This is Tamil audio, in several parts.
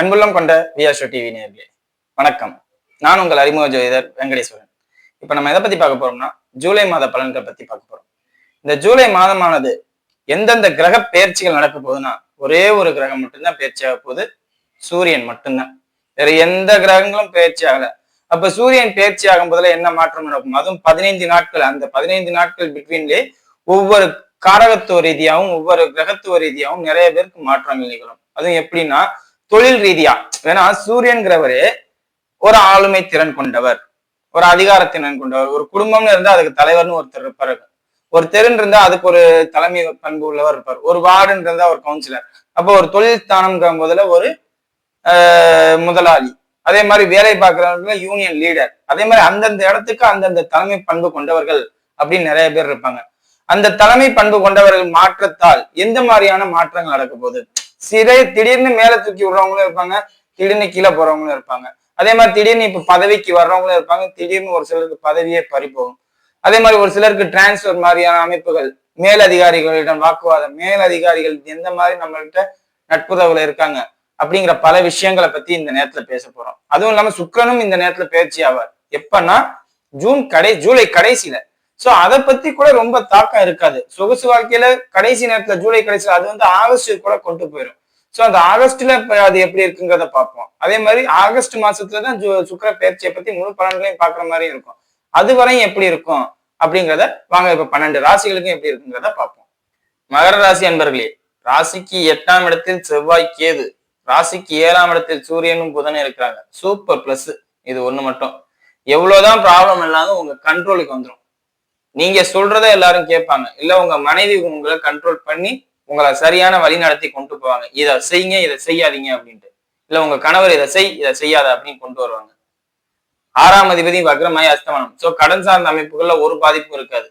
அன்புள்ளம் கொண்ட வியாஷோ டிவி நேர்களே வணக்கம். நான் உங்கள் அறிமுக ஜோதிடர் வெங்கடேஸ்வரன். இப்போ நம்ம எதை பத்தி பார்க்க போறோம்னா ஜூலை மாத பலன்கள் பத்தி பார்க்க போறோம். இந்த ஜூலை மாதமானது எந்தெந்த கிரக பயிற்சிகள் நடக்க போகுதுன்னா ஒரே ஒரு கிரகம் மட்டும்தான் பெயர்ச்சியாக போகுது. சூரியன் மட்டும்தான். வேற எந்த கிரகங்களும் பெயர்ச்சி ஆகல. அப்ப சூரியன் பயிற்சி ஆகும் போதுல என்ன மாற்றம் நடக்கும்? அதுவும் பதினைந்து நாட்கள். அந்த பதினைந்து நாட்கள் பிட்வீன்லே ஒவ்வொரு காரகத்துவ ரீதியாகவும் ஒவ்வொரு கிரகத்துவ ரீதியாகவும் நிறைய பேருக்கு மாற்றங்கள் நிகழும். அதுவும் எப்படின்னா தொழில் ரீதியா. ஏன்னா சூரியன்கிறவரு ஒரு ஆளுமை திறன் கொண்டவர். ஒரு அதிகாரத்திறன் கொண்டவர். ஒரு குடும்பம்னு இருந்தா அதுக்கு தலைவர்னு ஒருத்தர் இருப்பாரு. ஒரு தெருன்னு இருந்தா அதுக்கு ஒரு தலைமை பண்பு உள்ளவர் இருப்பார். ஒரு வார்டுன்னு இருந்தா ஒரு கவுன்சிலர் அப்போ ஒரு தொழில் ஸ்தானம்ங்கிற போதுல ஒரு ஆஹ், முதலாளி. அதே மாதிரி வேலை பார்க்கறவங்க யூனியன் லீடர் அதே மாதிரி அந்தந்த இடத்துக்கு அந்தந்த தலைமை பண்பு கொண்டவர்கள் அப்படின்னு நிறைய பேர் இருப்பாங்க. அந்த தலைமை பண்பு கொண்டவர்கள் மாற்றத்தால் எந்த மாதிரியான மாற்றங்கள் நடக்க போகுது? சிறை திடீர்னு மேல தூக்கி விடுறவங்களும் இருப்பாங்க திடீர்னு கீழே போறவங்களும் இருப்பாங்க. அதே மாதிரி திடீர்னு இப்ப பதவிக்கு வர்றவங்களும் இருப்பாங்க திடீர்னு ஒரு சிலருக்கு பதவியே பறிப்போகும் அதே மாதிரி ஒரு சிலருக்கு டிரான்ஸ்பர் மாதிரியான அமைப்புகள் மேலதிகாரிகளிடம் வாக்குவாதம் மேலதிகாரிகள் எந்த மாதிரி நம்மள்கிட்ட நட்புறவுல இருக்காங்க அப்படிங்கிற பல விஷயங்களை பத்தி இந்த நேரத்துல பேச போறோம். அதுவும் இல்லாம சுக்கரனும் இந்த நேரத்துல பயிற்சி ஆவார். எப்பன்னா ஜூன் கடை ஜூலை கடைசியில ஸோ அதை பத்தி கூட ரொம்ப தாக்கம் இருக்காது. சொகுசு வாழ்க்கையில கடைசி நேரத்துல ஜூலை கடைசியில் அது வந்து ஆகஸ்ட் கூட கொண்டு போயிடும் ஸோ அந்த ஆகஸ்ட்ல அது எப்படி இருக்குங்கிறத பார்ப்போம். அதே மாதிரி ஆகஸ்ட் மாசத்துல தான் சுக்கர பயிற்சியை பத்தி முழு பலன்களையும் பார்க்குற மாதிரி இருக்கும். அது வரையும் எப்படி இருக்கும்? அப்படிங்கிறத வாங்க இப்ப பன்னெண்டு ராசிகளுக்கும் எப்படி இருக்குங்கிறத பார்ப்போம். மகர ராசி அன்பர்களே ராசிக்கு எட்டாம் இடத்தில் செவ்வாய் கேது. ராசிக்கு ஏழாம் இடத்தில் சூரியனும் புதனும் இருக்கிறாங்க. சூப்பர் பிளஸ் இது ஒண்ணு மட்டும். எவ்வளவுதான் ப்ராப்ளம் இல்லாத உங்க கண்ட்ரோலுக்கு வந்துடும் நீங்க சொல்றதை எல்லாரும் கேட்பாங்க. இல்ல உங்க மனைவி உங்களை கண்ட்ரோல் பண்ணி உங்களை சரியான வழி நடத்தி கொண்டு போவாங்க. இதை செய்யுங்க இதை செய்யாதீங்க அப்படின்ட்டு. இல்ல உங்க கணவர் இதை செய் இதை செய்யாத அப்படின்னு கொண்டு வருவாங்க. ஆறாம் அதிபதி வக்ரமாய் அஸ்தமனம். சோ கடன் சார்ந்த அமைப்புகள்ல ஒரு பாதிப்பும் இருக்காது.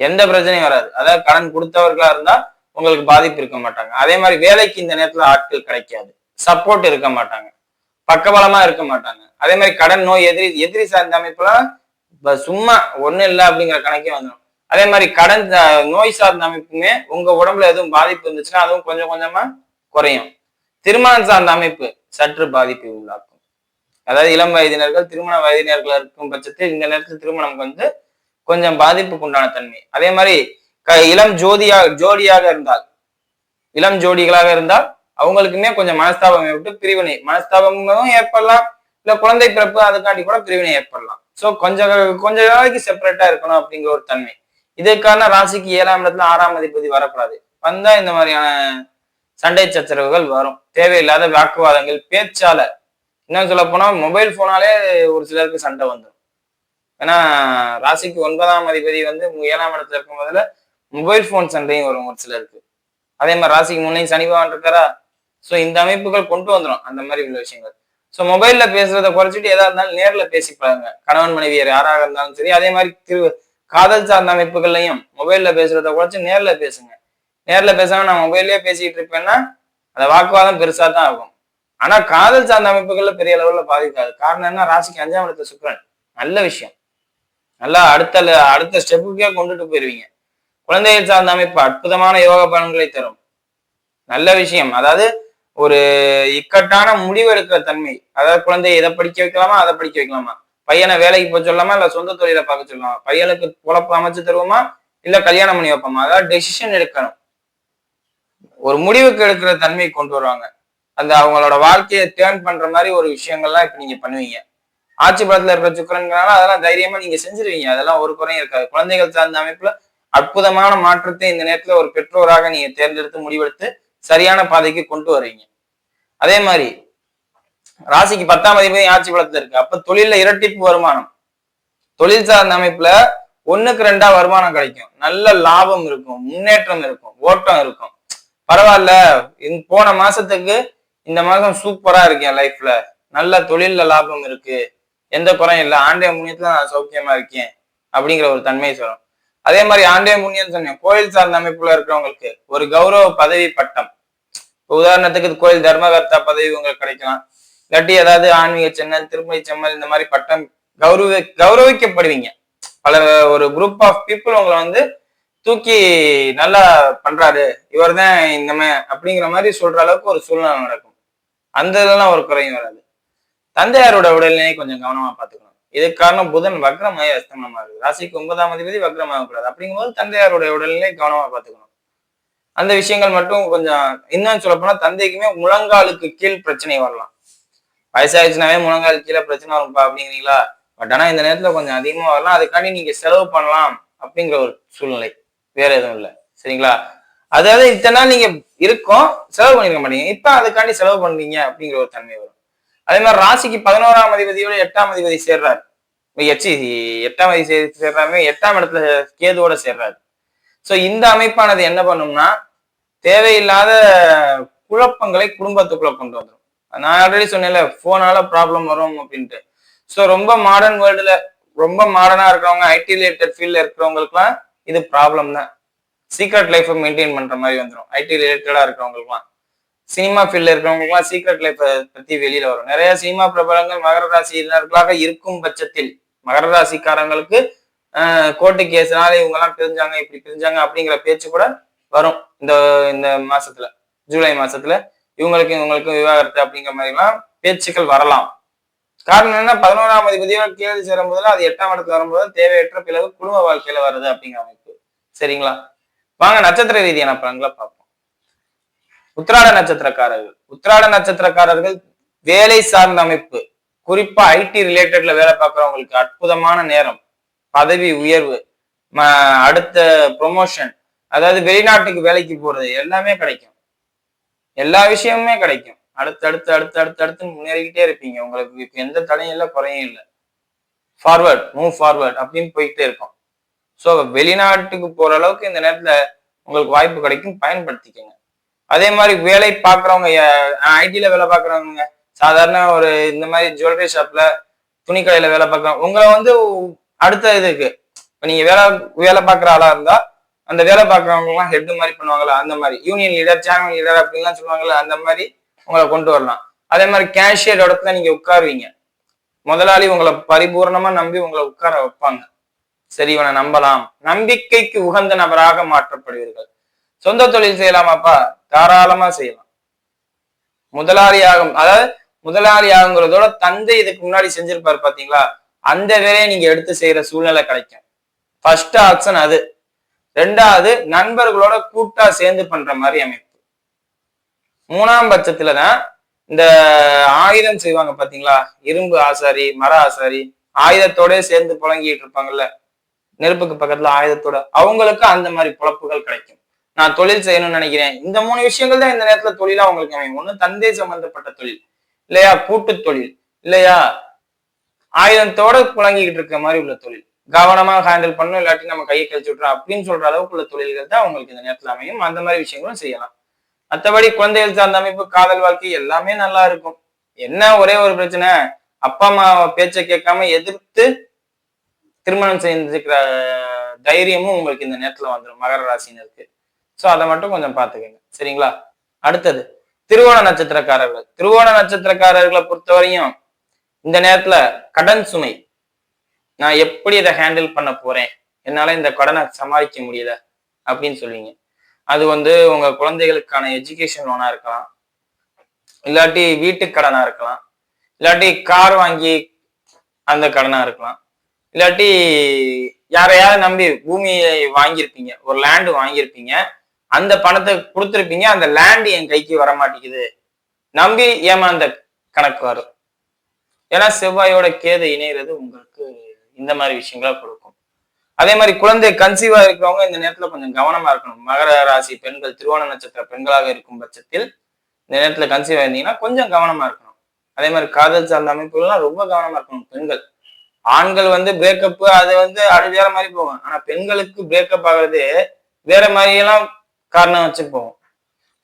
எந்த பிரச்சனையும் வராது. அதாவது கடன் கொடுத்தவர்களா இருந்தா உங்களுக்கு பாதிப்பு இருக்க மாட்டாங்க. அதே மாதிரி வேலைக்கு இந்த நேரத்துல ஆட்கள் கிடைக்காது. சப்போர்ட் இருக்க மாட்டாங்க. பக்கபலமா இருக்க மாட்டாங்க. அதே மாதிரி கடன் நோய் எதிரி எதிரி சார்ந்த அமைப்புலாம் இப்போ சும்மா ஒண்ணும் இல்லை அப்படிங்கிற கணக்கே வந்துடும் அதே மாதிரி கடன் நோய் சார்ந்த அமைப்புமே உங்க உடம்புல எதுவும் பாதிப்பு இருந்துச்சுன்னா அதுவும் கொஞ்சம் கொஞ்சமா குறையும். திருமணம் சார்ந்த அமைப்பு சற்று பாதிப்பை உள்ளாக்கும் அதாவது இளம் வயதினர்கள் திருமண வயதினர்கள் இருக்கும் பட்சத்தில் இந்த நேரத்தில் திருமணம் வந்து கொஞ்சம் பாதிப்புக்கு உண்டான தன்மை. அதே மாதிரி க- இளம் ஜோதியாக ஜோடியாக இருந்தால் இளம் ஜோடிகளாக இருந்தால் அவங்களுக்குமே கொஞ்சம் மனஸ்தாபம் விட்டு பிரிவினை. மனஸ்தாபமும் ஏற்படலாம். இல்ல குழந்தை பிறப்பு அதுக்காண்டி கூட பிரிவினை ஏற்படலாம். ஸோ கொஞ்சம் கொஞ்ச நாளைக்கு செப்பரேட்டா இருக்கணும் அப்படிங்கிற ஒரு தன்மை. இதற்கான ராசிக்கு ஏழாம் இடத்துல ஆறாம் அதிபதி வரக்கூடாது. வந்தா இந்த மாதிரியான சண்டை சச்சரவுகள் வரும். தேவையில்லாத வாக்குவாதங்கள் பேச்சால. இன்னும் சொல்ல போனா மொபைல் போனாலே ஒரு சிலருக்கு சண்டை வந்துடும் ஏன்னா ராசிக்கு ஒன்பதாம் அதிபதி வந்து ஏழாம் இடத்துல இருக்கும் போதுல மொபைல் போன் சண்டையும் வரும் ஒரு சிலருக்கு. அதே மாதிரி ராசிக்கு முன்னையும் சனி பகவான் இருக்காரா? ஸோ இந்த அமைப்புகள் கொண்டு வந்துடும் அந்த மாதிரி உள்ள விஷயங்கள். ஸோ மொபைல்ல பேசுறத குறைச்சிட்டு எதா இருந்தாலும் நேரில் பேசி பாருங்க கணவன் மனைவியர் யாராக இருந்தாலும் சரி அதே மாதிரி திரு காதல் சார்ந்த அமைப்புகள்லையும் மொபைல்ல பேசுறத குறைச்சி நேரில் பேசுங்க. நேரில் பேசாம நான் மொபைல்லயே பேசிக்கிட்டு இருப்பேன்னா அந்த வாக்குவாதம் பெருசா தான் ஆகும். ஆனா காதல் சார்ந்த அமைப்புகள்ல பெரிய அளவுல பாதிக்காது. காரணம் என்ன? ராசிக்கு அஞ்சாம் இடத்த சுக்கரன். நல்ல விஷயம். நல்லா அடுத்த அடுத்த ஸ்டெப்புக்கே கொண்டுட்டு போயிருவீங்க. குழந்தைகள் சார்ந்த அமைப்பு அற்புதமான யோக பலன்களை தரும். நல்ல விஷயம். அதாவது ஒரு இக்கட்டான முடிவு எடுக்கிற தன்மை. அதாவது குழந்தையை இதை படிக்க வைக்கலாமா அதை படிக்க வைக்கலாமா? பையனை வேலைக்கு போக சொல்லலாமா இல்ல சொந்த தொழிலை பார்க்க சொல்லலாமா பையனுக்கு குழப்பம் அமைச்சு தருவோமா இல்ல கல்யாணம் பண்ணி வைப்போமா? அதாவது டெசிஷன் எடுக்கணும். ஒரு முடிவுக்கு எடுக்கிற தன்மை கொண்டு வருவாங்க. அந்த அவங்களோட வாழ்க்கையை டேர்ன் பண்ற மாதிரி ஒரு விஷயங்கள்லாம் இப்ப நீங்க பண்ணுவீங்க. ஆட்சி படத்துல இருக்கிற சுக்கரன்கிறனால அதெல்லாம் தைரியமா நீங்க செஞ்சிருவீங்க. அதெல்லாம் ஒரு குறையும் இருக்காது. குழந்தைகள் சார்ந்த அமைப்புல அற்புதமான மாற்றத்தை இந்த நேரத்துல ஒரு பெற்றோராக நீங்க தேர்ந்தெடுத்து முடிவெடுத்து சரியான பாதைக்கு கொண்டு வரீங்க அதே மாதிரி ராசிக்கு பத்தாம் அதிபதி ஆட்சி பலத்துல இருக்கு. அப்ப தொழில இரட்டிப்பு வருமானம். தொழில் சார்ந்த அமைப்புல ஒண்ணுக்கு ரெண்டா வருமானம் கிடைக்கும். நல்ல லாபம் இருக்கும் முன்னேற்றம் இருக்கும் ஓட்டம் இருக்கும். பரவாயில்ல போன மாசத்துக்கு இந்த மாசம் சூப்பரா இருக்கேன் லைஃப்ல நல்ல தொழில்ல லாபம் இருக்கு. எந்த குறையும் இல்லை. ஆண்டே முன்னியத்துல நான் சௌக்கியமா இருக்கேன் அப்படிங்கிற ஒரு தன்மையை சொல்லும். அதே மாதிரி ஆண்டே முன்னியம் சொன்னேன். கோயில் சார்ந்த அமைப்புல இருக்கிறவங்களுக்கு ஒரு கௌரவ பதவி பட்டம். உதாரணத்துக்கு கோயில் தர்மகர்த்தா பதவி உங்களுக்கு கிடைக்கலாம். இல்லாட்டி ஏதாவது ஆன்மீக சென்னல் திருமலை செம்மல் இந்த மாதிரி பட்டம் கௌரவ கௌரவிக்கப்படுவீங்க. பல ஒரு குரூப் ஆஃப் பீப்புள் உங்களை வந்து தூக்கி நல்லா பண்றாரு. இவர் தான் இந்தமே அப்படிங்கிற மாதிரி சொல்ற அளவுக்கு ஒரு சூழ்நிலை நடக்கும். அந்த இதெல்லாம் ஒரு குறையும் வராது. தந்தையாரோட உடல்நிலையை கொஞ்சம் கவனமா பார்த்துக்கணும். இதுக்கு காரணம் புதன் வக்ரமாயி அஸ்தமனமா இருக்கு. ராசிக்கு ஒன்பதாம் அதிபதி வக்ரமாக கூடாது அப்படிங்கும்போது தந்தையாரோட உடல்நிலை கவனமா பார்த்துக்கணும். அந்த விஷயங்கள் மட்டும் கொஞ்சம் இன்னும் சொல்ல போனா தந்தைக்குமே முழங்காலுக்கு கீழ் பிரச்சனை வரலாம். வயசாயிடுச்சுனாவே முழங்கால் கீழே பிரச்சனை வரும்பா அப்படிங்கிறீங்களா? பட் ஆனா இந்த நேரத்துல கொஞ்சம் அதிகமா வரலாம். அதுக்காண்டி நீங்க செலவு பண்ணலாம் அப்படிங்கிற ஒரு சூழ்நிலை. வேற எதுவும் இல்லை. சரிங்களா? அதாவது இத்தனை நாள் நீங்க இருக்கும் செலவு பண்ணிருக்க மாட்டீங்க. இப்ப அதுக்காண்டி செலவு பண்றீங்க அப்படிங்கிற ஒரு தன்மை வரும். அதே மாதிரி ராசிக்கு பதினோராம் அதிபதியோட எட்டாம் அதிபதி சேர்றாரு. எச்சி எட்டாம் அதிபதி சேர்றாமே எட்டாம் இடத்துல கேதுவோட சேர்றாரு. ஸோ இந்த அமைப்பானது என்ன பண்ணும்னா தேவையில்லாத குழப்பங்களை குடும்பத்துக்குள்ள கொண்டு வந்துடும் நான் ஆல்ரெடி சொன்னேன்ல போனால ப்ராப்ளம் வரும் அப்படின்ட்டு. ஸோ ரொம்ப மாடர்ன் வேர்ல்டுல ரொம்ப மாடர்னா இருக்கிறவங்க ஐடி ரிலேட்டட் ஃபீல்ட்ல இருக்கிறவங்களுக்குலாம் இது ப்ராப்ளம் தான். சீக்ரெட் லைஃப்பை மெயின்டைன் பண்ற மாதிரி வந்துடும் ஐடி ரிலேட்டடா இருக்கிறவங்களுக்குலாம். சினிமா ஃபீல்ட்ல இருக்கிறவங்களுக்குலாம் சீக்ரெட் லைஃப்பை பத்தி வெளியில வரும். நிறைய சினிமா பிரபலங்கள் மகர ராசியினர்களாக இருக்கும் பட்சத்தில் மகர ராசிக்காரங்களுக்கு கோர்ட்டு கேஸ்னால இவங்க எல்லாம் பிரிஞ்சாங்க இப்படி பிரிஞ்சாங்க அப்படிங்கிற பேச்சு கூட வரும். இந்த இந்த மாசத்துல ஜூலை மாசத்துல இவங்களுக்கு இவங்களுக்கும் விவாகரத்து அப்படிங்கிற மாதிரி எல்லாம் பேச்சுக்கள் வரலாம். காரணம் என்ன பதினோராம் அதிபதியோட கேள்வி சேரும் போதுல அது எட்டாம் இடத்துல வரும்போது தேவையற்ற பிளவு குடும்ப வாழ்க்கையில வருது அப்படிங்கிற அமைப்பு. சரிங்களா? வாங்க நட்சத்திர ரீதியான பலன்களை பார்ப்போம். உத்திராட நட்சத்திரக்காரர்கள். உத்திராட நட்சத்திரக்காரர்கள் வேலை சார்ந்த அமைப்பு. குறிப்பா ஐடி ரிலேட்டட்ல வேலை பார்க்குறவங்களுக்கு அற்புதமான நேரம். பதவி உயர்வு ம- அடுத்த ப்ரொமோஷன் அதாவது வெளிநாட்டுக்கு வேலைக்கு போறது எல்லாமே கிடைக்கும். எல்லா விஷயமுமே கிடைக்கும். அடுத்து அடுத்து அடுத்து அடுத்து அடுத்து முன்னேறிக்கிட்டே இருப்பீங்க. உங்களுக்கு இப்போ எந்த தடையும் இல்லை குறையும் இல்லை. ஃபார்வர்ட் மூவ் ஃபார்வர்ட் அப்படின்னு போயிட்டே இருக்கும். ஸோ வெளிநாட்டுக்கு போற அளவுக்கு இந்த நேரத்தில் உங்களுக்கு வாய்ப்பு கிடைக்கும். பயன்படுத்திக்கங்க. அதே மாதிரி வேலை பார்க்குறவங்க ஐடியில் வேலை பார்க்குறவங்க சாதாரண ஒரு இந்த மாதிரி ஜுவல்லரி ஷாப்ல துணிக்கடையில் வேலை பார்க்குறவங்க உங்களை வந்து அடுத்த இதுக்கு இப்போ நீங்க வேலை வேலை பார்க்குற ஆளா இருந்தா அந்த வேலை பார்க்குறவங்கலாம் ஹெட் மாதிரி பண்ணுவாங்களா அந்த மாதிரி. யூனியன் லீடர் சேனல் லீடர் அப்படின்லாம் சொல்லுவாங்கல்ல அந்த மாதிரி உங்களை கொண்டு வரலாம். அதே மாதிரி கேஷியர் இடத்துல நீங்க உட்காருவீங்க. முதலாளி உங்களை பரிபூர்ணமா நம்பி உங்களை உட்கார வைப்பாங்க. சரி இவனை நம்பலாம். நம்பிக்கைக்கு உகந்த நபராக மாற்றப்படுவீர்கள். சொந்த தொழில் செய்யலாமாப்பா? தாராளமா செய்யலாம். முதலாளி ஆகும் அதாவது முதலாளி ஆகுங்கிறதோட தந்தை இதுக்கு முன்னாடி செஞ்சிருப்பாரு பாத்தீங்களா? அந்த வேலையை நீங்க எடுத்து செய்யற சூழ்நிலை கிடைக்கும். ஃபர்ஸ்ட் ஆப்ஷன் அது. ரெண்டாவது நண்பர்களோட கூட்டா சேர்ந்து பண்ற மாதிரி அமைப்பு. மூணாம் பட்சத்துல தான் இந்த ஆயுதம் செய்வாங்க பாத்தீங்களா? இரும்பு ஆசாரி மர ஆசாரி ஆயுதத்தோட சேர்ந்து புழங்கிட்டு இருப்பாங்கல்ல? நெருப்புக்கு பக்கத்துல ஆயுதத்தோட. அவங்களுக்கு அந்த மாதிரி பொழப்புகள் கிடைக்கும். நான் தொழில் செய்யணும்னு நினைக்கிறேன். இந்த மூணு விஷயங்கள் தான் இந்த நேரத்துல தொழிலா அவங்களுக்கு அமையும். ஒண்ணு தந்தை சம்பந்தப்பட்ட தொழில். இல்லையா? கூட்டு தொழில். இல்லையா? ஆயுதத்தோட புழங்கிக்கிட்டு இருக்க மாதிரி உள்ள தொழில். கவனமா ஹேண்டில் பண்ணும் இல்லாட்டி நம்ம கையை கழிச்சு விட்றோம் அப்படின்னு சொல்ற அளவுக்கு உள்ள தொழில்கள் தான் உங்களுக்கு இந்த நேரத்தில் அமையும். அந்த மாதிரி விஷயங்களும் செய்யலாம். மற்றபடி குழந்தைகள் சார்ந்த அமைப்பு காதல் வாழ்க்கை எல்லாமே நல்லா இருக்கும். என்ன ஒரே ஒரு பிரச்சனை? அப்பா அம்மா பேச்சை கேட்காம எதிர்த்து திருமணம் செஞ்சுக்கிற தைரியமும் உங்களுக்கு இந்த நேரத்துல வந்துடும் மகர ராசினருக்கு ஸோ அதை மட்டும் கொஞ்சம் பார்த்துக்கோங்க. சரிங்களா? அடுத்தது திருவோண நட்சத்திரக்காரர்கள். திருவோண நட்சத்திரக்காரர்களை பொறுத்தவரையும் இந்த நேரத்துல கடன் சுமை. நான் எப்படி இதை ஹேண்டில் பண்ண போறேன்? என்னால இந்த கடனை சமாளிக்க முடியல அப்படின்னு சொல்லுவீங்க. அது வந்து உங்க குழந்தைகளுக்கான எஜுகேஷன் லோனா இருக்கலாம். இல்லாட்டி வீட்டு கடனா இருக்கலாம். இல்லாட்டி கார் வாங்கி அந்த கடனா இருக்கலாம். இல்லாட்டி யாரையாவது நம்பி பூமியை வாங்கியிருப்பீங்க. ஒரு லேண்டு வாங்கியிருப்பீங்க. அந்த பணத்தை கொடுத்துருப்பீங்க. அந்த லேண்ட் என் கைக்கு வர மாட்டேங்குது நம்பி ஏமாந்த கணக்கு வரும். ஏன்னா செவ்வாயோட கேதை இணைகிறது உங்களுக்கு இந்த மாதிரி விஷயங்களா கொடுக்கும். அதே மாதிரி குழந்தை கன்சீவா இருக்கிறவங்க இந்த நேரத்துல கொஞ்சம் கவனமா இருக்கணும். மகர ராசி பெண்கள் திருவோண நட்சத்திர பெண்களாக இருக்கும் பட்சத்தில் இந்த நேரத்துல கன்சீவா இருந்தீங்கன்னா கொஞ்சம் கவனமா இருக்கணும். அதே மாதிரி காதல் சார்ந்த அமைப்புகள்லாம் ரொம்ப கவனமா இருக்கணும். பெண்கள். ஆண்கள் வந்து பிரேக்கப் அது வந்து அது வேற மாதிரி போகும். ஆனா பெண்களுக்கு பிரேக்கப் ஆகிறது வேற மாதிரி எல்லாம் காரணம் வச்சு போகும்.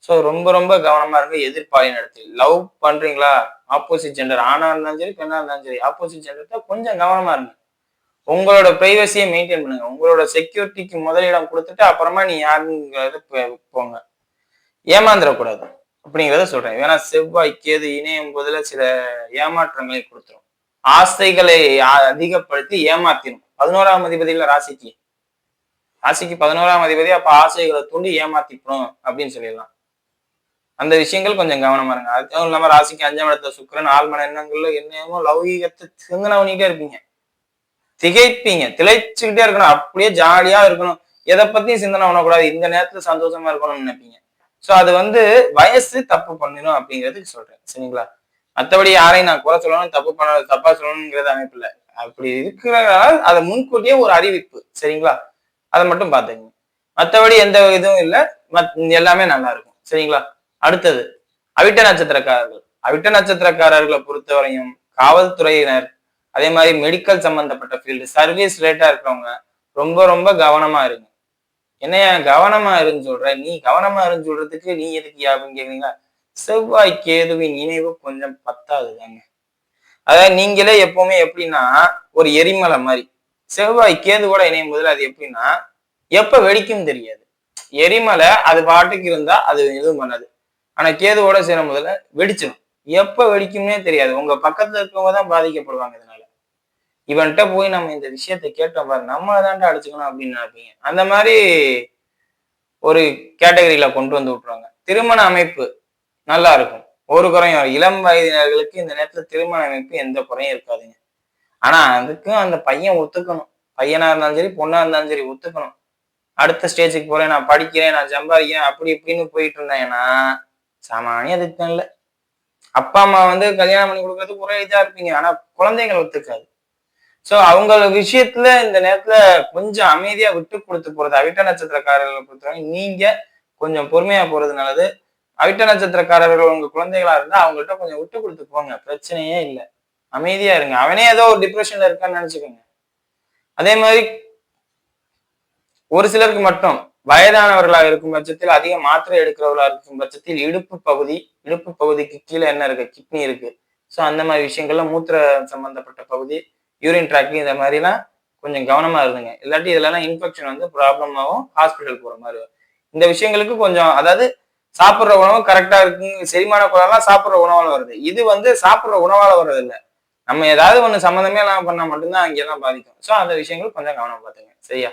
ஸோ ரொம்ப ரொம்ப கவனமா இருங்க. எதிர்பாலின இடத்தில் லவ் பண்றீங்களா? ஆப்போசிட் ஜெண்டர் ஆணாக இருந்தாலும் சரி பெண்ணா இருந்தாலும் சரி ஆப்போசிட் ஜெண்டர்கிட்ட கொஞ்சம் கவனமா இருங்க. உங்களோட ப்ரைவசியை மெயின்டைன் பண்ணுங்க. உங்களோட செக்யூரிட்டிக்கு முதலிடம் கொடுத்துட்டு அப்புறமா நீ யாருங்கிறது போ- போங்க. ஏமாந்துடக்கூடாது அப்படிங்கிறத சொல்றேன். ஏன்னா செவ்வாய் கேது இணையும் போதுல சில ஏமாற்றங்களை கொடுத்துரும். ஆசைகளை அதிகப்படுத்தி ஏமாத்திரும். பதினோராம் அதிபதியில ராசிக்கு. ராசிக்கு பதினோராம் அதிபதி அப்ப ஆசைகளை தூண்டி ஏமாத்திக்கணும் அப்படின்னு சொல்லிடலாம். அந்த விஷயங்கள் கொஞ்சம் கவனமா இருங்க. அதுவும் இல்லாம ராசிக்கு அஞ்சாம் இடத்துல சுக்கரன் ஆள் மன எண்ணங்கள்ல என்னமோ லௌகீகத்தை சிந்தனை இருப்பீங்க. திகைப்பீங்க. திளைச்சுக்கிட்டே இருக்கணும். அப்படியே ஜாலியா இருக்கணும். எதை பத்தியும் சிந்தனை பண்ணக்கூடாது. இந்த நேரத்துல சந்தோஷமா இருக்கணும்னு நினைப்பீங்க. சோ அது வந்து வயசு தப்பு பண்ணணும் அப்படிங்கிறதுக்கு சொல்றேன். சரிங்களா? மத்தபடி யாரையும் நான் குறை சொல்லணும் தப்பு பண்ண தப்பா சொல்லணுங்கிறது அமைப்பு இல்லை. அப்படி இருக்கிறதால அதை முன்கூட்டியே ஒரு அறிவிப்பு. சரிங்களா? அதை மட்டும் பாத்துக்கங்க மத்தபடி எந்த இதுவும் இல்லை. மத் எல்லாமே நல்லா இருக்கும். சரிங்களா? அடுத்தது அவிட்ட நட்சத்திரக்காரர்கள். அவிட்ட நட்சத்திரக்காரர்களை பொறுத்தவரையும் காவல்துறையினர் அதே மாதிரி மெடிக்கல் சம்பந்தப்பட்ட ஃபீல்டு சர்வீஸ் ரிலேட்டா இருக்கிறவங்க ரொம்ப ரொம்ப கவனமா இருங்க. என்னையா கவனமா இருன்னு சொல்ற? நீ கவனமா இருன்னு சொல்றதுக்கு நீ எதுக்கு யாருன்னு கேக்குறீங்களா? செவ்வாய் கேதுவின் நினைவு கொஞ்சம் பத்தாது தாங்க அதாவது நீங்களே எப்பவுமே எப்படின்னா ஒரு எரிமலை மாதிரி. செவ்வாய் கேதுவோட இணையும் போதுல அது எப்படின்னா எப்ப வெடிக்கும் தெரியாது. எரிமலை அது பாட்டுக்கு இருந்தா அது எதுவும் பண்ணாது. ஆனா கேதுவோட சேரும் முதல்ல வெடிச்சிடும் எப்ப வெடிக்கும்னே தெரியாது. உங்க பக்கத்துல இருக்கவங்க தான் பாதிக்கப்படுவாங்க இதனால. இவன்கிட்ட போய் நம்ம இந்த விஷயத்த கேட்டோம் பாரு நம்மளை தான்டா அடிச்சுக்கணும் அப்படின்னு நினைப்பீங்க. அந்த மாதிரி ஒரு கேட்டகரியில கொண்டு வந்து விட்டுருவாங்க. திருமண அமைப்பு நல்லா இருக்கும். ஒரு குறையும் இளம் வயதினர்களுக்கு இந்த நேரத்துல திருமண அமைப்பு எந்த குறையும் இருக்காதுங்க. ஆனா அதுக்கும் அந்த பையன் ஒத்துக்கணும். பையனா இருந்தாலும் சரி பொண்ணா இருந்தாலும் சரி ஒத்துக்கணும். அடுத்த ஸ்டேஜுக்கு போறேன் நான் படிக்கிறேன் நான் சம்பாதிக்கிறேன் அப்படி இப்படின்னு போயிட்டு இருந்தேன்னா சாமானியம் திட்டம் இல்லை. அப்பா அம்மா வந்து கல்யாணம் பண்ணி கொடுக்கறதுக்கு ஒரே இதா இருப்பீங்க. ஆனா குழந்தைகள் ஒத்துக்காது. சோ அவங்க விஷயத்துல இந்த நேரத்துல கொஞ்சம் அமைதியா விட்டு கொடுத்து போறது. அவிட்ட நட்சத்திரக்காரர்களை பொறுத்தவரை நீங்க கொஞ்சம் பொறுமையா போறது நல்லது. அவிட்ட நட்சத்திரக்காரர்கள் உங்க குழந்தைகளா இருந்தா அவங்கள்ட்ட கொஞ்சம் விட்டு கொடுத்து போங்க. பிரச்சனையே இல்லை. அமைதியா இருங்க. அவனே ஏதோ ஒரு டிப்ரெஷன்ல இருக்கான்னு நினைச்சுக்கோங்க. அதே மாதிரி ஒரு சிலருக்கு மட்டும் வயதானவர்களாக இருக்கும் பட்சத்தில் அதிக மாத்திரை எடுக்கிறவர்களா இருக்கும் பட்சத்தில் இடுப்பு பகுதி இடுப்பு பகுதிக்கு கீழே என்ன இருக்கு? கிட்னி இருக்கு. ஸோ அந்த மாதிரி விஷயங்கள்ல மூத்திர சம்பந்தப்பட்ட பகுதி யூரின் ட்ராக் இந்த மாதிரிலாம் கொஞ்சம் கவனமா இருந்துங்க. இல்லாட்டி இதுலலாம் இன்ஃபெக்ஷன் வந்து ப்ராப்ளம் ஆகும் ஹாஸ்பிட்டல் போற மாதிரி இந்த விஷயங்களுக்கு கொஞ்சம் அதாவது சாப்பிட்ற உணவு கரெக்டா இருக்கு செரிமான குழலாம் சாப்பிட்ற உணவால வருது. இது வந்து சாப்பிட்ற உணவால வர்றது இல்லை நம்ம ஏதாவது ஒன்று சம்மந்தமே எல்லாம் பண்ணால் மட்டும்தான் அங்கெல்லாம் பாதிக்கும். ஸோ அந்த விஷயங்கள் கொஞ்சம் கவனம் பார்த்துங்க. சரியா?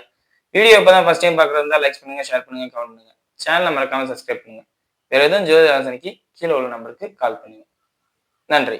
வீடியோ இப்போ தான் ஃபஸ்ட் டைம் இருந்தால் லைக் பண்ணுங்கள் ஷேர் பண்ணுங்க கமெண்ட் பண்ணுங்க. சேனலை மறக்காமல் சப்ஸ்கிரைப் பண்ணுங்கள் வேறு எதுவும் ஜோதிராசனிக்கு கீழே உள்ள நம்பருக்கு கால் பண்ணுங்கள் நன்றி.